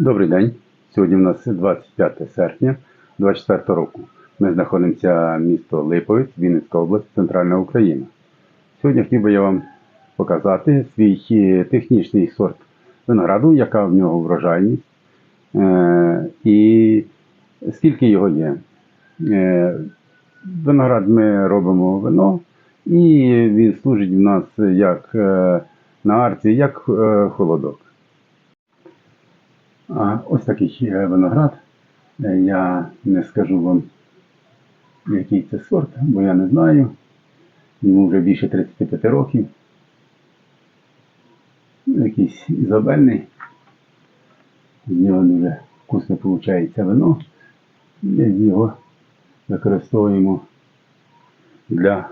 Добрий день. Сьогодні у нас 25 серпня 24 року. Ми знаходимося місто Липовець, Вінницька область, Центральна Україна. Сьогодні хотів би я вам показати свій технічний сорт винограду, яка в нього врожайність е, і скільки його є. Е, Виноград ми робимо вино, і він служить в нас як е, на арці, як холодок. А ось такий виноград. Е, Я не скажу вам, який це сорт, бо я не знаю. Йому вже більше 35 років. Якийсь ізобельний. З нього дуже вкусне виходить вино. Ми його використовуємо для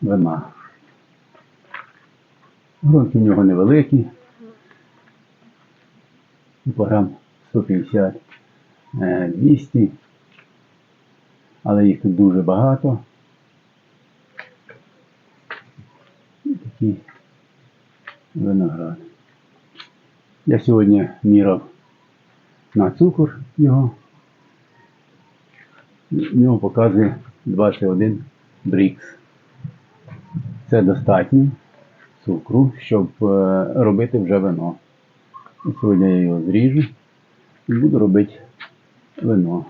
вина. Гронки в нього невеликі. по 150, е, 200, але їх тут дуже багато. І такий виноград. Я сьогодні міряв на цукор його. В нього показує 21 брікс. Це достатньо цукру, щоб е, робити вже вино. Сьогодні я його зріжу і буду робити вино.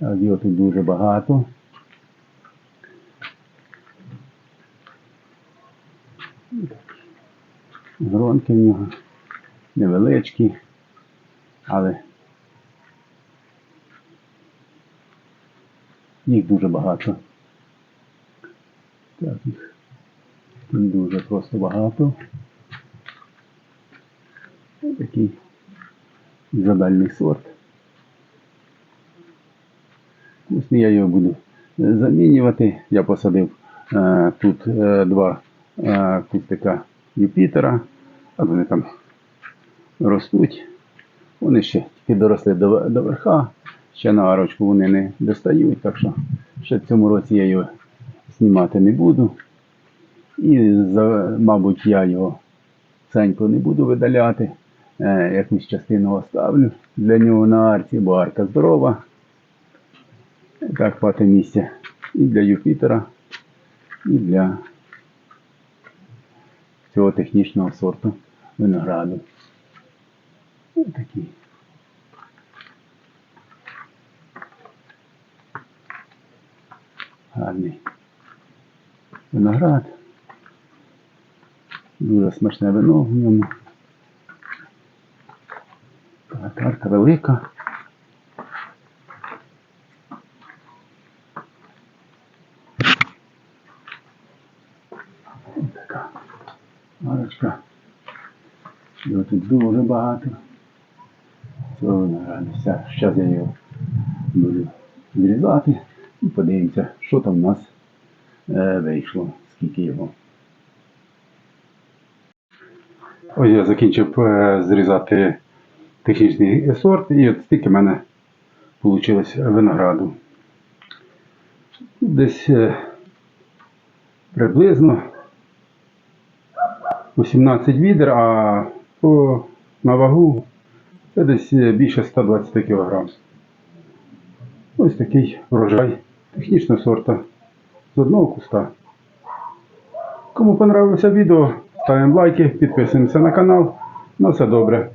Його тут дуже багато. Гронки в нього невеличкі, але їх дуже багато. Так, їх дуже просто багато. Ось такий ізобельний сорт. Вкусний я його буду е, замінювати. Я посадив е, тут е, два е, кустика Юпітера, а вони там ростуть. Вони ще тільки доросли до, до верха, ще на арочку вони не достають, так що ще в цьому році я його знімати не буду. І, мабуть, я його Саньку не буду видаляти. Е, якусь частину оставлю для нього на арці, бо арка здорова. Так хватить місця і для Юпітера, і для цього технічного сорту винограду. Ось такий. Гарний виноград. Дуже смачне вино в ньому. Велика. Така арочка. Його тут дуже багато. Цього винограду. Зараз я його буду зрізати і подивимося, що там в нас е, вийшло, скільки його. Ось я закінчив е, зрізати технічний сорт, і от стільки в мене вийшло винограду. Десь е, приблизно 18 відер, а по, на вагу це десь е, більше 120 кг. Ось такий врожай технічного сорта з одного куста. Кому понравилося відео, ставимо лайки, підписуємося на канал. На все добре.